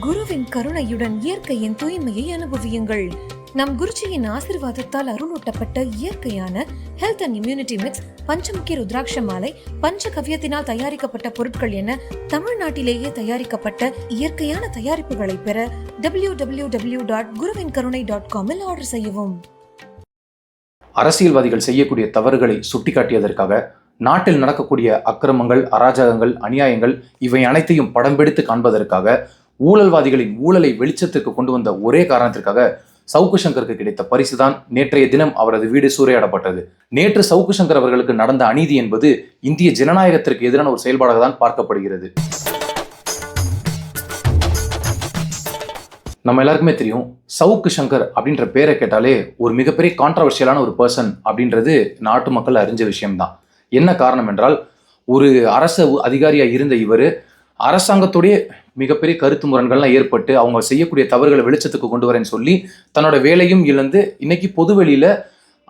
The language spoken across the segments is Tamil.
குருவின் கருணையுடன் இயற்கையின் தூய்மையை அனுபவியுங்கள். நம் குருஜியின் ஆசிர்வாதத்தால் அருளூட்டப்பட்ட இயற்கையான health and immunity mix Panchamukhi rudraksha மாலை பஞ்ச கவ்யத்தினால் தயாரிக்கப்பட்ட பொருட்கள் என தமிழ்நாட்டிலேயே தயாரிக்கப்பட்ட இயற்கையான தயாரிப்புகளை பெற டபிள்யூ டபிள்யூ டபிள்யூ டாட் குருவின் கருணை டாட் காமில் ஆர்டர் செய்யவும். அரசியல்வாதிகள் செய்யக்கூடிய தவறுகளை சுட்டிக்காட்டியதற்காக நாட்டில் நடக்கக்கூடிய அக்கிரமங்கள் அராஜகங்கள் அநியாயங்கள் இவை அனைத்தையும் படம் பிடித்து காண்பதற்காக ஊழல்வாதிகளின் ஊழலை வெளிச்சத்துக்கு கொண்டு வந்த ஒரே காரணத்திற்காக சவுக்கு சங்கருக்கு கிடைத்த பரிசு தான் நேற்றைய தினம் அவரது வீடு சூறையாடப்பட்டது. நேற்று சவுக்கு சங்கர் அவர்களுக்கு நடந்த அநீதி என்பது இந்திய ஜனநாயகத்திற்கு எதிரான ஒரு செயல்பாடாக தான் பார்க்கப்படுகிறது. நம்ம எல்லாருக்குமே தெரியும் சவுக்கு சங்கர் அப்படின்ற பேரை கேட்டாலே ஒரு மிகப்பெரிய கான்ட்ரவர்ஷியலான ஒரு பர்சன் அப்படின்றது நாட்டு மக்கள் அறிஞ்ச விஷயம்தான். என்ன காரணம் என்றால் ஒரு அரச அதிகாரியாக இருந்த இவர் அரசாங்கத்துடைய மிகப்பெரிய கருத்து முரண்கள்லாம் ஏற்பட்டு அவங்க செய்யக்கூடிய தவறுகளை வெளிச்சத்துக்கு கொண்டு வரேன்னு சொல்லி தன்னோட வேலையும் இழந்து இன்னைக்கு பொதுவெளியில்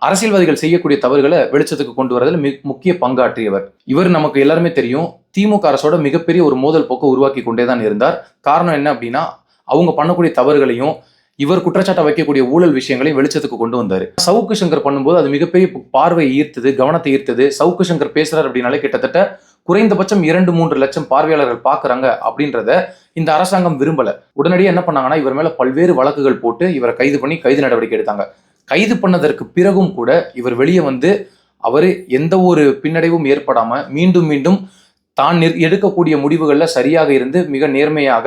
அரசியல்வாதிகள் செய்யக்கூடிய தவறுகளை வெளிச்சத்துக்கு கொண்டு வரதில் மிக முக்கிய பங்காற்றியவர். இவர் நமக்கு எல்லாருமே தெரியும். திமுக அரசோட மிகப்பெரிய ஒரு மோதல் போக்கை உருவாக்கி கொண்டே தான் இருந்தார். காரணம் என்ன அப்படின்னா அவங்க பண்ணக்கூடிய தவறுகளையும் இவர் குற்றச்சாட்டை வைக்கக்கூடிய ஊழல் விஷயங்களையும் வெளிச்சத்துக்கு கொண்டு வந்தார். சவுக்கு சங்கர் பண்ணும்போது அது மிகப்பெரிய பார்வையை ஈர்த்தது கவனத்தை ஈர்த்தது. சவுக்கு சங்கர் பேசுறாரு அப்படின்னாலே கிட்டத்தட்ட குறைந்தபட்சம் இரண்டு மூன்று லட்சம் பார்வையாளர்கள் பார்க்குறாங்க அப்படின்றத இந்த அரசாங்கம் விரும்பல. உடனடியாக என்ன பண்ணாங்கன்னா இவர் மேல பல்வேறு வழக்குகள் போட்டு இவரை கைது பண்ணி கைது நடவடிக்கை எடுத்தாங்க. கைது பண்ணதற்கு பிறகும் கூட இவர் வெளியே வந்து அவர் எந்த ஒரு பின்னடைவும் ஏற்படாமல் மீண்டும் மீண்டும் தான் நிர்- எடுக்கக்கூடிய முடிவுகளில் சரியாக இருந்து மிக நேர்மையாக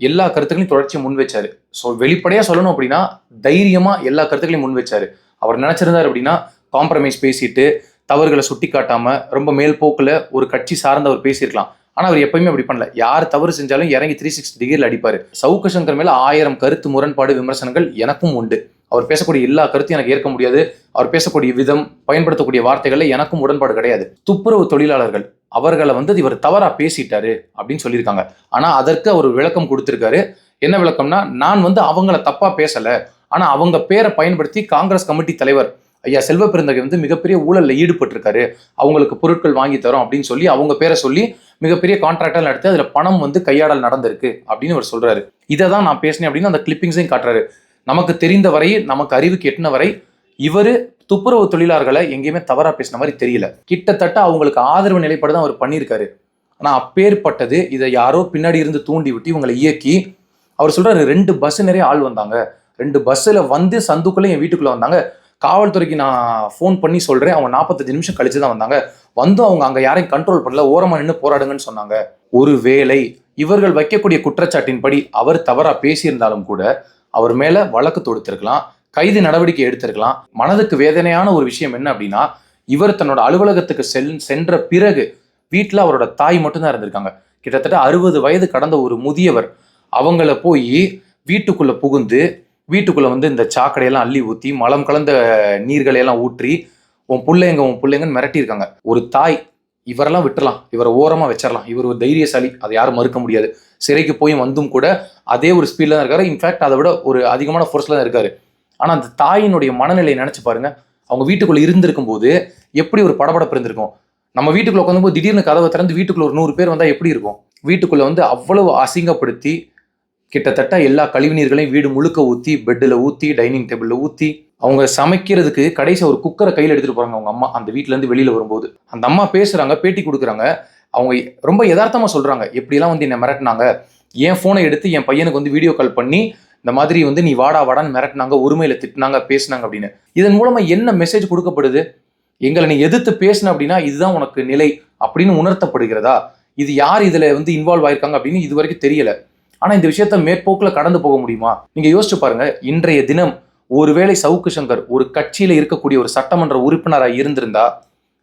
எல்லா கருத்துக்களையும் தொடர்ச்சி முன் வச்சாரு. ஸோ வெளிப்படையாக சொல்லணும் அப்படின்னா தைரியமாக எல்லா கருத்துக்களையும் முன் வச்சாரு. அவர் நினச்சிருந்தார் அப்படின்னா காம்ப்ரமைஸ் பேசிட்டு தவறுகளை சுட்டி காட்டாம ரொம்ப மேல் போக்குல ஒரு கட்சி சார்ந்தவர் பேசியிருக்கலாம். ஆனா அவர் எப்பயுமே அப்படி பண்ணல. யார் தவறு செஞ்சாலும் இறங்கி த்ரீ சிக்ஸ்டி டிகிரியில் அடிப்பாரு. சவுக்க சங்கர் மேல ஆயிரம் கருத்து முரண்பாடு விமர்சனங்கள் எனக்கும் உண்டு. அவர் பேசக்கூடிய எல்லா கருத்தையும் எனக்கு ஏற்க முடியாது. அவர் பேசக்கூடிய விதம் பயன்படுத்தக்கூடிய வார்த்தைகளில் எனக்கும் உடன்பாடு கிடையாது. துப்புரவு தொழிலாளர்கள் அவர்களை வந்து இவர் தவறா பேசிட்டாரு அப்படின்னு சொல்லியிருக்காங்க. ஆனா அதற்கு அவர் விளக்கம் கொடுத்திருக்காரு. என்ன விளக்கம்னா நான் வந்து அவங்கள தப்பா பேசல. ஆனா அவங்க பேரை பயன்படுத்தி காங்கிரஸ் கமிட்டி தலைவர் ஐயா செல்வ பெருந்தகை வந்து மிகப்பெரிய ஊழல்ல ஈடுபட்டிருக்காரு. அவங்களுக்கு பொருட்கள் வாங்கி தரோம் அப்படின்னு சொல்லி அவங்க பேரை சொல்லி மிகப்பெரிய கான்ட்ராக்டர் நடத்தி அதில் பணம் வந்து கையாடல் நடந்திருக்கு அப்படின்னு அவர் சொல்றாரு. இதை தான் நான் பேசினேன் அப்படின்னு அந்த கிளிப்பிங்ஸையும் காட்டுறாரு. நமக்கு தெரிந்த வரை நமக்கு அறிவுக்கு எட்டின வரை இவர் துப்புரவு தொழிலாளர்களை எங்கேயுமே தவறாக பேசின மாதிரி தெரியல. கிட்டத்தட்ட அவங்களுக்கு ஆதரவு நிலைப்பாடு தான் அவர் பண்ணியிருக்காரு. ஆனால் அப்பேற்பட்டது இதை யாரோ பின்னாடி இருந்து தூண்டி விட்டு இவங்களை இயக்கி அவர் சொல்றாரு ரெண்டு பஸ் நிறைய ஆள் வந்தாங்க. ரெண்டு பஸ்ஸில் வந்து சந்துக்குள்ளே என் வீட்டுக்குள்ளே வந்தாங்க. காவல்துறைக்கு நான் ஃபோன் பண்ணி சொல்கிறேன் அவங்க நாற்பத்தஞ்சு நிமிஷம் கழிச்சு தான் வந்தாங்க. வந்தும் அவங்க அங்கே யாரையும் கண்ட்ரோல் பண்ணல. ஓரமாக நின்று போராடுங்கன்னு சொன்னாங்க. ஒரு வேளை இவர்கள் வைக்கக்கூடிய குற்றச்சாட்டின்படி அவர் தவறாக பேசியிருந்தாலும் கூட அவர் மேலே வழக்கு தொடுத்திருக்கலாம். கைது நடவடிக்கை எடுத்திருக்கலாம். மனதுக்கு வேதனையான ஒரு விஷயம் என்ன அப்படின்னா இவர் தன்னோட அலுவலகத்துக்கு செல் சென்ற பிறகு வீட்டில் அவரோட தாய் மட்டும்தான் இருந்திருக்காங்க. கிட்டத்தட்ட அறுபது வயது கடந்த ஒரு முதியவர் அவங்கள போய் வீட்டுக்குள்ளே புகுந்து வீட்டுக்குள்ளே வந்து இந்த சாக்கடையெல்லாம் அள்ளி ஊற்றி மலம் கலந்த நீர்களை எல்லாம் ஊற்றி உன் பிள்ளைங்க உன் பிள்ளைங்கன்னு மிரட்டியிருக்காங்க. ஒரு தாய் இவரெல்லாம் விட்டுறலாம். இவரை ஓரமாக வச்சிடலாம் இவர் ஒரு தைரியசாலி. அதை யாரும் மறுக்க முடியாது. சிறைக்கு போய் வந்தும் கூட அதே ஒரு ஸ்பீடில் தான் இருக்காரு. இன்ஃபேக்ட் அதை விட ஒரு அதிகமான ஃபோர்ஸில் தான் இருக்காரு. ஆனால் அந்த தாயினுடைய மனநிலையை நினச்சி பாருங்க. அவங்க வீட்டுக்குள்ளே இருந்திருக்கும் போது எப்படி ஒரு படபடப்பு இருந்திருக்கும்? நம்ம வீட்டுக்குள்ள உட்காந்தும்போது திடீர்னு கதவை திறந்து வீட்டுக்குள்ள ஒரு நூறு பேர் வந்தால் எப்படி இருக்கும்? வீட்டுக்குள்ளே வந்து அவ்வளவு அசிங்கப்படுத்தி கிட்டத்தட்ட எல்லா கழிவுநீர்களையும் வீடு முழுக்க ஊற்றி பெட்டில் ஊற்றி டைனிங் டேபிளில் ஊற்றி அவங்க சமைக்கிறதுக்கு கடைசி ஒரு குக்கரை கையில் எடுத்துகிட்டு போகிறாங்க அவங்க அம்மா. அந்த வீட்டிலேருந்து வெளியில் வரும்போது. அந்த அம்மா பேசுகிறாங்க பேட்டி கொடுக்குறாங்க. அவங்க ரொம்ப யதார்த்தமாக சொல்கிறாங்க எப்படிலாம் வந்து என்னை மிரட்டினாங்க? என் ஃபோனை எடுத்து என் பையனுக்கு வந்து வீடியோ கால் பண்ணி இந்த மாதிரி வந்து நீ வாடா வாடான்னு மிரட்டினாங்க உரிமையில் திட்டினாங்க பேசினாங்க அப்படின்னு. இதன் மூலமாக என்ன மெசேஜ் கொடுக்கப்படுது? எங்களை நீ எதிர்த்து பேசின அப்படின்னா இதுதான் உனக்கு நிலை அப்படின்னு உணர்த்தப்படுகிறதா? இது யார் இதில் வந்து இன்வால்வ் ஆயிருக்காங்க அப்படின்னு இது வரைக்கும் தெரியலை. ஆனால் இந்த விஷயத்த மேற்போக்கில் கடந்து போக முடியுமா? நீங்கள் யோசிச்சு பாருங்க. இன்றைய தினம் ஒருவேளை சவுக்கு சங்கர் ஒரு கட்சியில் இருக்கக்கூடிய ஒரு சட்டமன்ற உறுப்பினராக இருந்திருந்தா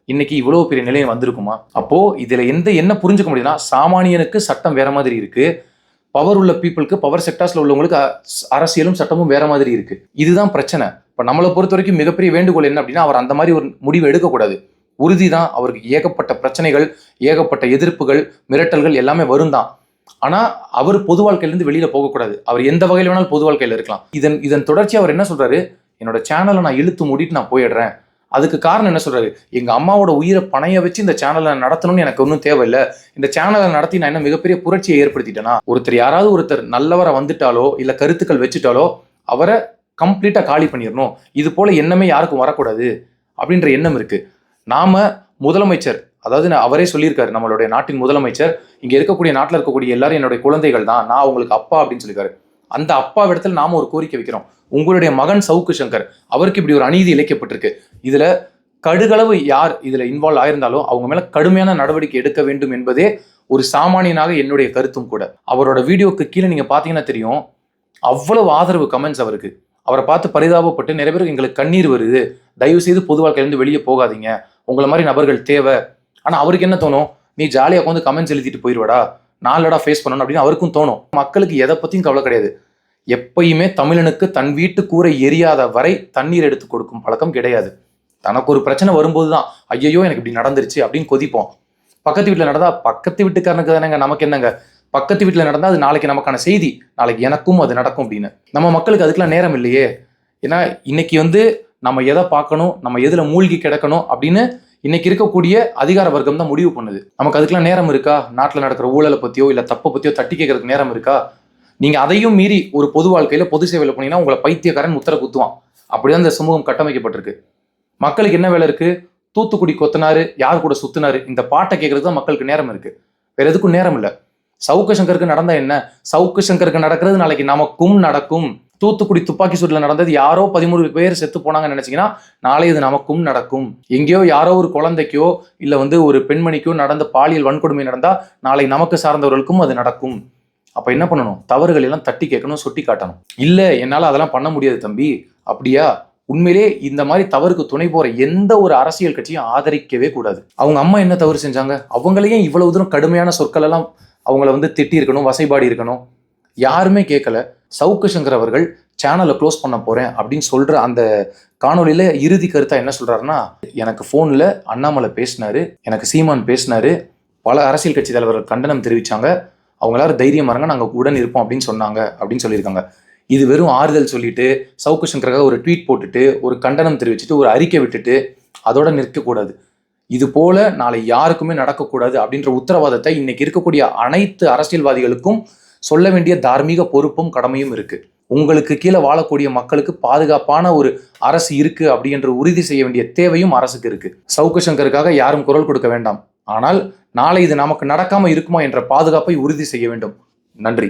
இன்னைக்கு இவ்வளோ பெரிய நிலையம் வந்திருக்குமா? அப்போ இதில் எந்த என்ன புரிஞ்சுக்க முடியுதுன்னா சாமானியனுக்கு சட்டம் வேற மாதிரி இருக்கு. பவர் உள்ள பீப்புளுக்கு பவர் செக்டார்ஸ்ல உள்ளவங்களுக்கு அரசியலும் சட்டமும் வேற மாதிரி இருக்கு. இதுதான் பிரச்சனை. இப்போ நம்மளை பொறுத்த வரைக்கும் மிகப்பெரிய வேண்டுகோள் என்ன அப்படின்னா அவர் அந்த மாதிரி ஒரு முடிவு எடுக்கக்கூடாது. உறுதி தான் அவருக்கு ஏகப்பட்ட பிரச்சனைகள் ஏகப்பட்ட எதிர்ப்புகள் மிரட்டல்கள் எல்லாமே வரும் தான் ஆனால் அவர் பொது வாழ்க்கையிலேருந்து வெளியில் போகக்கூடாது. அவர் எந்த வகையில் வேணாலும் பொது வாழ்க்கையில் இருக்கலாம். இதன் இதன் தொடர்ச்சி அவர் என்ன சொல்கிறாரு என்னோட சேனலை நான் இழுத்து மூடிட்டு நான் போயிடுறேன். அதுக்கு காரணம் என்ன சொல்றாரு? எங்க அம்மாவோட உயிரை பணைய வச்சு இந்த சேனலை நடத்தணும்னு எனக்கு ஒன்றும் தேவையில்லை. இந்த சேனலை நடத்தி நான் என்ன மிகப்பெரிய புரட்சியை ஏற்படுத்திட்டேனா? ஒருத்தர் யாராவது ஒருத்தர் நல்லவரை வந்துட்டாலோ இல்ல கருத்துக்கள் வச்சுட்டாலோ அவரை கம்ப்ளீட்டா காலி பண்ணிடணும். இது போல எண்ணமே யாருக்கும் வரக்கூடாது அப்படின்ற எண்ணம் இருக்கு. நாம முதலமைச்சர் அதாவது நான் அவரே சொல்லியிருக்காரு நம்மளுடைய நாட்டின் முதலமைச்சர் இங்க இருக்கக்கூடிய நாட்டில் இருக்கக்கூடிய எல்லாரும் என்னுடைய குழந்தைகள் தான் நான் உங்களுக்கு அப்பா அப்படின்னு சொல்லியிருக்காரு. அந்த அப்பா இடத்துல நாம ஒரு கோரிக்கை வைக்கிறோம். உங்களுடைய மகன் சவுக்கு சங்கர் அவருக்கு இப்படி ஒரு அநீதி இழைக்கப்பட்டிருக்கு. இதுல கடுகளவு யார் இதுல இன்வால்வ் ஆயிருந்தாலும் அவங்க மேல கடுமையான நடவடிக்கை எடுக்க வேண்டும் என்பதே ஒரு சாமானியனாக என்னுடைய கருத்தும் கூட. அவரோட வீடியோக்கு கீழே நீங்க பாத்தீங்கன்னா தெரியும் அவ்வளவு ஆதரவு கமெண்ட்ஸ் அவருக்கு. அவரை பார்த்து பரிதாபப்பட்டு நிறைய பேருக்கு எங்களுக்கு கண்ணீர் வருது. தயவு செய்து பொது வாழ்க்கையிலேருந்து வெளியே போகாதீங்க. உங்களை மாதிரி நபர்கள் தேவை. ஆனால் அவருக்கு என்ன தோணும்? நீ ஜாலியாக உட்காந்து கமெண்ட்ஸ் எழுதிட்டு போயிடுவாடா நாலடா ஃபேஸ் பண்ணணும் அப்படின்னு அவருக்கும் தோணும். மக்களுக்கு எதை பற்றியும் கவலை கிடையாது. எப்பயுமே தமிழனுக்கு தன் வீட்டு கூரை எரியாத வரை தண்ணீர் எடுத்து கொடுக்கும் பழக்கம் கிடையாது. தனக்கு ஒரு பிரச்சனை வரும்போது தான் ஐயோ எனக்கு இப்படி நடந்துருச்சு அப்படின்னு கொதிப்போம். பக்கத்து வீட்டில் நடந்தால் பக்கத்து வீட்டுக்காரனுக்கு தானேங்க நமக்கு என்னங்க? பக்கத்து வீட்டில் நடந்தால் அது நாளைக்கு நமக்கான செய்தி. நாளைக்கு எனக்கும் அது நடக்கும் அப்படின்னு. நம்ம மக்களுக்கு அதுக்கெலாம் நேரம் இல்லையே. ஏன்னா இன்னைக்கு வந்து நம்ம எதை பார்க்கணும் நம்ம எதில் மூழ்கி கிடக்கணும் அப்படின்னு இன்னைக்கு இருக்கக்கூடிய அதிகார வர்க்கம் தான் முடிவு பண்ணுது. நமக்கு அதுக்கெல்லாம் நேரம் இருக்கா? நாட்டில் நடக்கிற ஊழலை பத்தியோ இல்ல தப்பை பத்தியோ தட்டி கேட்கறதுக்கு நேரம் இருக்கா? நீங்க அதையும் மீறி ஒரு பொது வாழ்க்கையில பொது சேவையில் போனீங்கன்னா உங்களை பைத்தியக்காரன் முத்திர குத்துவான். அப்படிதான் இந்த சமூகம் கட்டமைக்கப்பட்டிருக்கு. மக்களுக்கு என்ன வேலை இருக்கு? தூத்துக்குடி கொத்தனாரு யார் கூட சுத்தினாரு? இந்த பாட்டை கேட்கறது தான் மக்களுக்கு நேரம் இருக்கு. வேற எதுக்கும் நேரம் இல்லை. சவுக்கு சங்கருக்கு நடந்தா என்ன? சவுக்கு சங்கருக்கு நடக்கிறது நாளைக்கு நமக்கும் நடக்கும். தூத்துக்குடி துப்பாக்கி சூட்டில் நடந்தது யாரோ பதிமூணு பேர் செத்து போனாங்கன்னு நினச்சிங்கன்னா நாளை இது நமக்கும் நடக்கும். எங்கேயோ யாரோ ஒரு குழந்தைக்கோ இல்லை வந்து ஒரு பெண்மணிக்கோ நடந்த பாலியல் வன்கொடுமை நடந்தால் நாளை நமக்கு சார்ந்தவர்களுக்கும் அது நடக்கும். அப்போ என்ன பண்ணணும்? தவறுகள் எல்லாம் தட்டி கேட்கணும் சுட்டி காட்டணும். இல்லை என்னால் அதெல்லாம் பண்ண முடியாது தம்பி. அப்படியா? உண்மையிலே இந்த மாதிரி தவறுக்கு துணை போற எந்த ஒரு அரசியல் கட்சியும் ஆதரிக்கவே கூடாது. அவங்க அம்மா என்ன தவறு செஞ்சாங்க? அவங்களையும் இவ்வளவு தூரம் கடுமையான சொற்கள் எல்லாம் அவங்கள வந்து திட்டி இருக்கணும் வசைபாடி இருக்கணும் யாருமே கேட்கல சவுக்கு சங்கர் அவர்கள் சேனலை க்ளோஸ் பண்ண போகிறேன் அப்படின்னு சொல்கிற அந்த காணொளியில இறுதி கருத்தாக என்ன சொல்கிறாருன்னா எனக்கு ஃபோனில் அண்ணாமலை பேசினாரு எனக்கு சீமான் பேசினார் பல அரசியல் கட்சி தலைவர்கள் கண்டனம் தெரிவித்தாங்க அவங்க எல்லாரும் தைரியம் இருங்க நாங்கள் உடன் இருப்போம் அப்படின்னு சொன்னாங்க அப்படின்னு சொல்லியிருக்காங்க. இது வெறும் ஆறுதல் சொல்லிட்டு சவுக்கு சங்கராக ஒரு ட்வீட் போட்டுட்டு ஒரு கண்டனம் தெரிவிச்சுட்டு ஒரு அறிக்கை விட்டுட்டு அதோட நிற்கக்கூடாது. இது போல நாளை யாருக்குமே நடக்கக்கூடாது அப்படின்ற உத்தரவாதத்தை இன்னைக்கு இருக்கக்கூடிய அனைத்து அரசியல்வாதிகளுக்கும் சொல்ல வேண்டிய தார்மீக பொறுப்பும் கடமையும் இருக்குது உங்களுக்கு கீழே வாழக்கூடிய மக்களுக்கு பாதுகாப்பான ஒரு அரசு இருக்கு அப்படின்ற உறுதி செய்ய வேண்டிய தேவையும் அரசுக்கு இருக்கு. சவுக்கு சங்கருக்காக யாரும் குரல் கொடுக்க வேண்டாம். ஆனால் நாளை இது நமக்கு நடக்காம இருக்குமா என்ற பாதுகாப்பை உறுதி செய்ய வேண்டும். நன்றி.